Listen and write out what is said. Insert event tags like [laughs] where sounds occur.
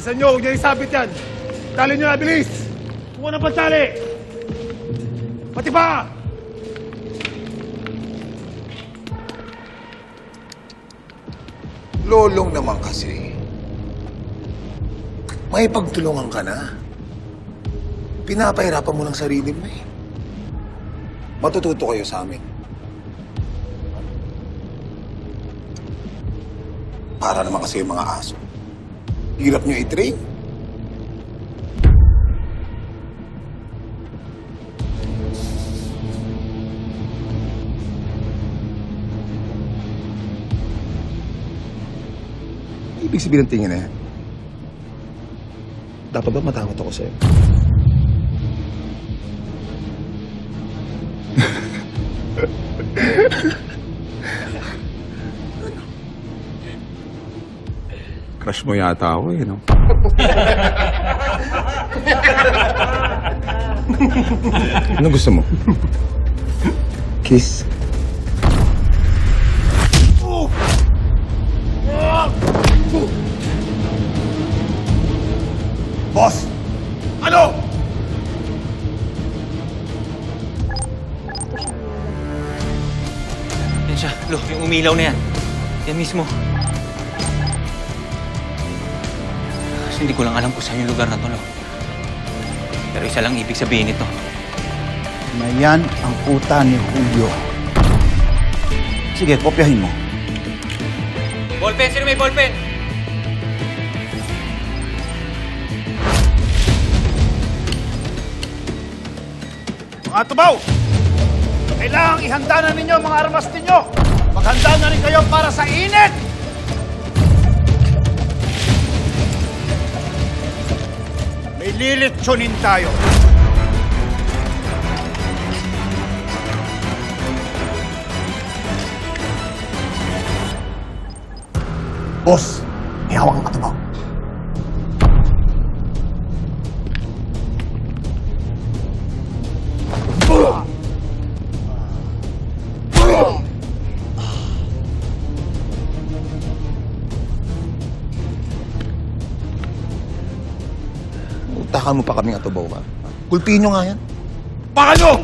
Bilisan nyo, huwag nyo isabit yan. Tali nyo na, bilis! Kumuha ng pantali! Pati pa! Lolong naman kasi. May pagtulungan ka na. Pinapahirapan mo lang sarili mo eh. Matututo kayo sa amin. Para naman kasi yung mga aso. Hirap nyo i-train. Ibig sabihin ng tingin na yan. Dapat ba matakot ako sa'yo? [laughs] Crush mo yata ako eh, no? [laughs] ano gusto mo? Kiss? Boss! Ano? Yan siya. Lo, yung umilaw na yan. Yan mismo. Hindi ko lang alam kung saan yung lugar na to, Lo. Pero isa lang ibig sabihin nito. na yan ang puta ni Julio. Sige, kopyahin mo. Ballpen! Sino may ballpen? Mga tubaw! Kailangang ihanda na ninyo ang mga armas ninyo! Maghanda na rin kayo para sa init! May lilitsunin tayo. Boss! May hawak ang katabaw. Utakan mo pa kaming atubaw ka. Kulpihin nyo nga yan. Baka!